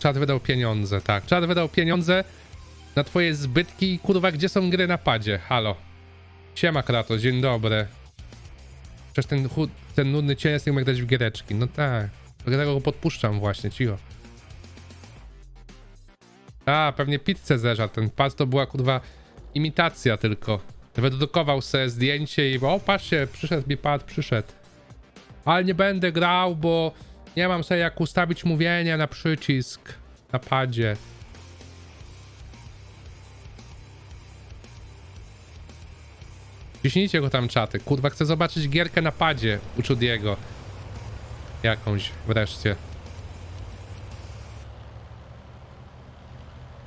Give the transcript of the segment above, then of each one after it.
Czad wydał pieniądze, tak. Czad wydał pieniądze na twoje zbytki i kurwa, gdzie są gry na padzie? Halo. Siema Kratos, dzień dobry. Przecież ten, ten nudny cieniec nie mógł grać w giereczki. No tak. Dlatego go podpuszczam właśnie, cicho. A, pewnie pizzę zeżarł. Ten pad to była kurwa imitacja tylko. Wydrukował sobie zdjęcie i o, patrzcie, przyszedł mi pad, przyszedł. Ale nie będę grał, bo nie mam sobie jak ustawić mówienia na przycisk na padzie. Ciśnijcie go tam czaty. Kurwa, chcę zobaczyć gierkę na padzie u Chudiego. Jakąś wreszcie.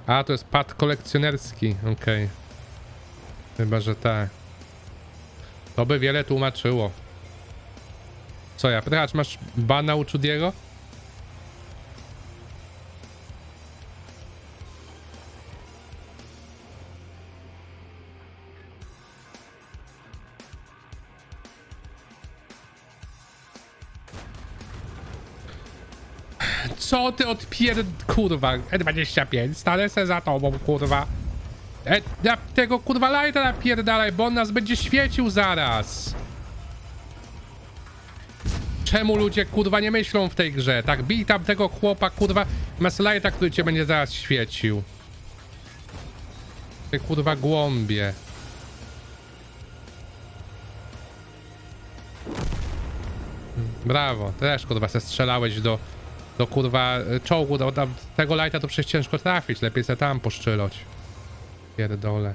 A, to jest pad kolekcjonerski. Okej. Chyba, że tak. To by wiele tłumaczyło. Co ja? Prychacz, masz bana u Chudiego? Co ty odpier... Kurwa, E25, stanę se za tobą, kurwa. E, tego kurwa lajta napierdalaj, bo on nas będzie świecił zaraz. Czemu ludzie kurwa nie myślą w tej grze? Tak, bij tam tego chłopa, kurwa, lajta, który cię będzie zaraz świecił. Ty kurwa głąbie. Brawo, też kurwa se strzelałeś do, do kurwa czołgu, do, do tego lajta to przecież ciężko trafić, lepiej se tam poszczylać. Pierdole.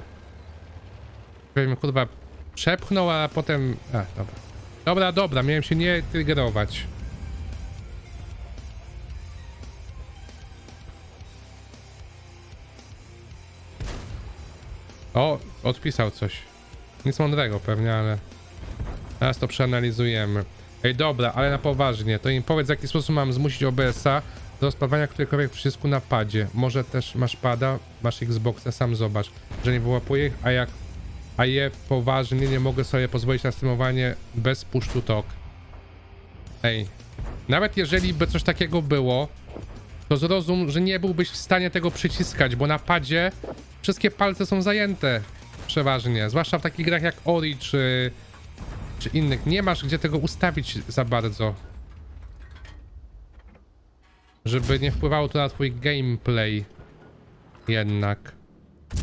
Bym kurwa przepchnął, a potem... A, dobra. Dobra, dobra, miałem się nie triggerować. O, odpisał coś. Nic mądrego pewnie, ale... Teraz to przeanalizujemy. Ej, dobra, ale na poważnie, to im powiedz w jaki sposób mam zmusić OBS-a do rozprawiania któregokolwiek przycisku na padzie. Może też masz pada, masz Xboxa, sam zobacz, że nie wyłapuję ich, a jak a je poważnie nie mogę sobie pozwolić na streamowanie bez push to talk. Ej, nawet jeżeli by coś takiego było, to zrozum, że nie byłbyś w stanie tego przyciskać, bo na padzie wszystkie palce są zajęte przeważnie, zwłaszcza w takich grach jak Ori czy, czy innych. Nie masz gdzie tego ustawić za bardzo. Żeby nie wpływało to na twój gameplay. Jednak.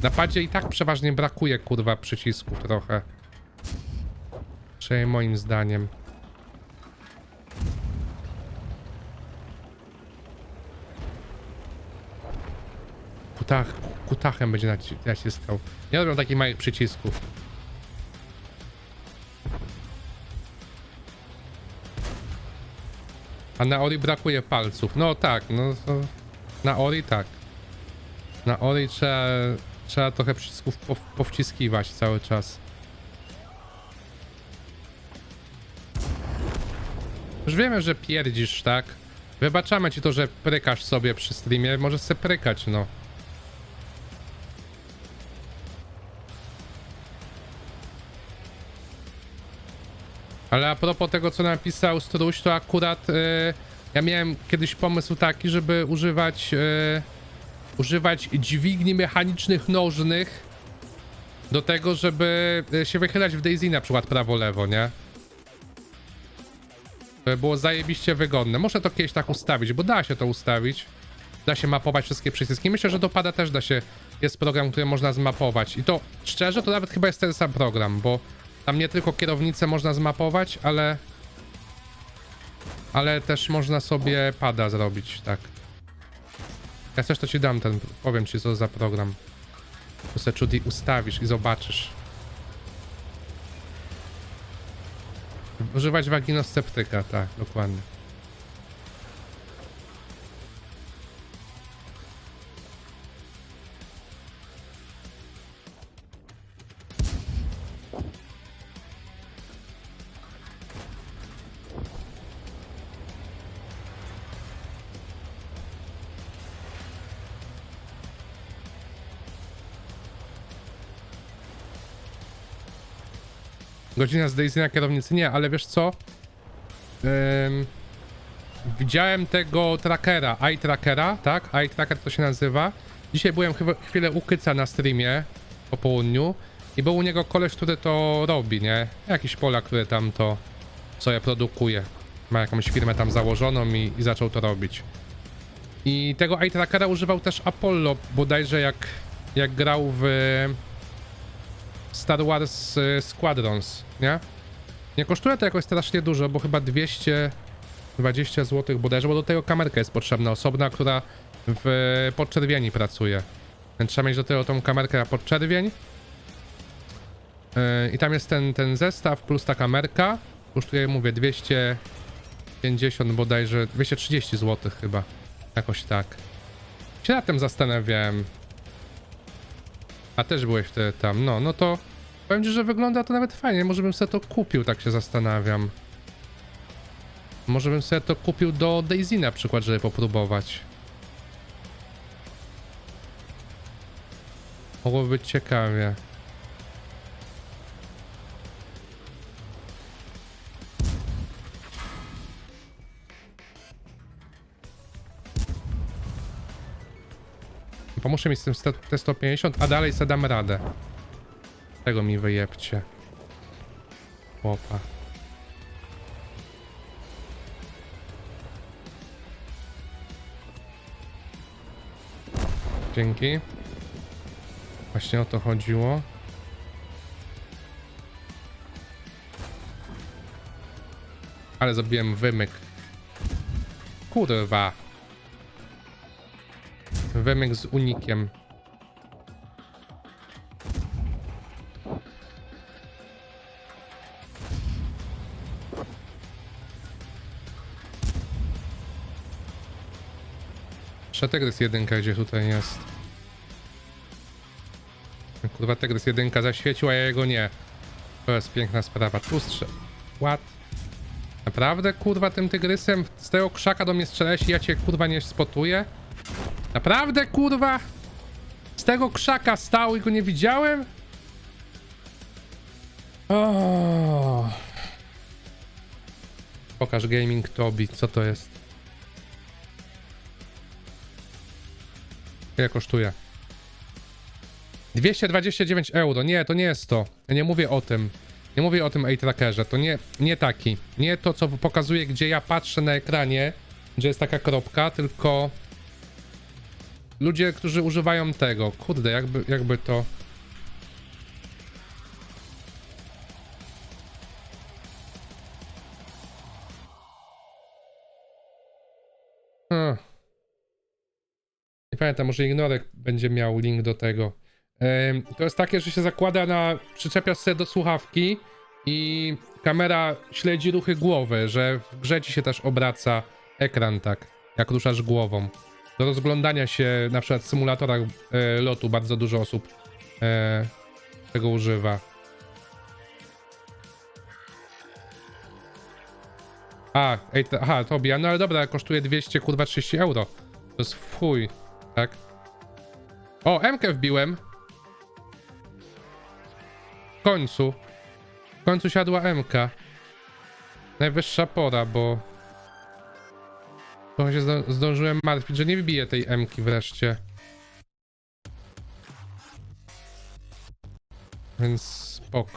Na padzie i tak przeważnie brakuje, kurwa, przycisków trochę. Przynajmniej moim zdaniem. Kutach, kutachem będzie naci- naciskał. Nie robią takich małych przycisków. A na Ori brakuje palców. No tak, no to na Ori tak. Na Ori trzeba, trzeba trochę przycisków pow, powciskiwać cały czas. Już wiemy, że pierdzisz, tak? Wybaczamy ci to, że prykasz sobie przy streamie. Możesz se prykać, no. Ale a propos tego, co napisał Struś, to akurat y, ja miałem kiedyś pomysł taki, żeby używać y, używać dźwigni mechanicznych nożnych do tego, żeby y, się wychylać w Daisy na przykład prawo-lewo, nie? To by było zajebiście wygodne. Muszę to kiedyś tak ustawić, bo da się to ustawić. Da się mapować wszystkie przyciski. Myślę, że do pada też da się. Jest program, który można zmapować. I to szczerze, to nawet chyba jest ten sam program, bo tam nie tylko kierownicę można zmapować, ale. Ale też można sobie pada zrobić, tak. Jak coś to ci dam ten, powiem ci co za program. To se Judy ustawisz i zobaczysz. Używać waginosceptyka, tak, dokładnie. Godzina z Daisy na kierownicy? Nie, ale wiesz co? Ym... widziałem tego trackera, eye trackera, tak? Eye tracker to się nazywa. Dzisiaj byłem chyba chwilę u Kyca na streamie po południu i był u niego koleś, który to robi, nie? Jakiś Polak, który tam to sobie produkuje. Ma jakąś firmę tam założoną i, i zaczął to robić. I tego eye trackera używał też Apollo, bodajże jak, jak grał w Star Wars y, Squadrons, nie? Nie kosztuje to jakoś strasznie dużo, bo chyba 220 zł bodajże, bo do tego kamerka jest potrzebna, osobna, która w podczerwieni pracuje. Więc trzeba mieć do tego tą kamerkę na podczerwień. Yy, I tam jest ten, ten zestaw plus ta kamerka. Kosztuje, mówię, 250 bodajże, 230 zł chyba. Jakoś tak. Się nad tym zastanawiałem. A też byłeś wtedy tam. No, no to powiem ci, że wygląda to nawet fajnie. Może bym sobie to kupił, tak się zastanawiam. Może bym sobie to kupił do Daisy na przykład, żeby popróbować. Mogłoby być ciekawie. Pomóżcie mi z tym T150, a dalej sobie dam radę. Tego mi wyjebcie. Chłopa. Dzięki. Właśnie o to chodziło. Ale zrobiłem wymyk. Kurwa. Wymyk z unikiem. Przetygrys jedynka gdzie tutaj jest. Kurwa, tygrys jedynka zaświecił, a ja jego nie. To jest piękna sprawa. Tu strzel... What? Naprawdę, kurwa, tym tygrysem z tego krzaka do mnie strzelałeś i ja cię, kurwa, nie spotuję? Naprawdę, kurwa? Z tego krzaka stał i go nie widziałem? O. Pokaż Gaming Tobi, co to jest? Ile kosztuje? 229 euro. Nie, to nie jest to. Ja nie mówię o tym. Nie mówię o tym A-Trackerze. To nie, nie taki. Nie to, co pokazuje, gdzie ja patrzę na ekranie, gdzie jest taka kropka, tylko ludzie, którzy używają tego. Kurde, jakby, jakby to... Hmm. Nie pamiętam, może Ignorek będzie miał link do tego. To jest takie, że się zakłada na... przyczepiasz sobie do słuchawki i kamera śledzi ruchy głowy, że w grze ci się też obraca ekran tak, jak ruszasz głową. Do rozglądania się na przykład w symulatorach e, lotu bardzo dużo osób e, tego używa. A, ej, to, aha, Tobia, no ale dobra, kosztuje 200, kurwa 30 euro. To jest fuj, tak? O, MK wbiłem. W końcu. W końcu siadła MK. Najwyższa pora, bo... Trochę się zdążyłem martwić, że nie wbiję tej MK wreszcie. Więc spoko.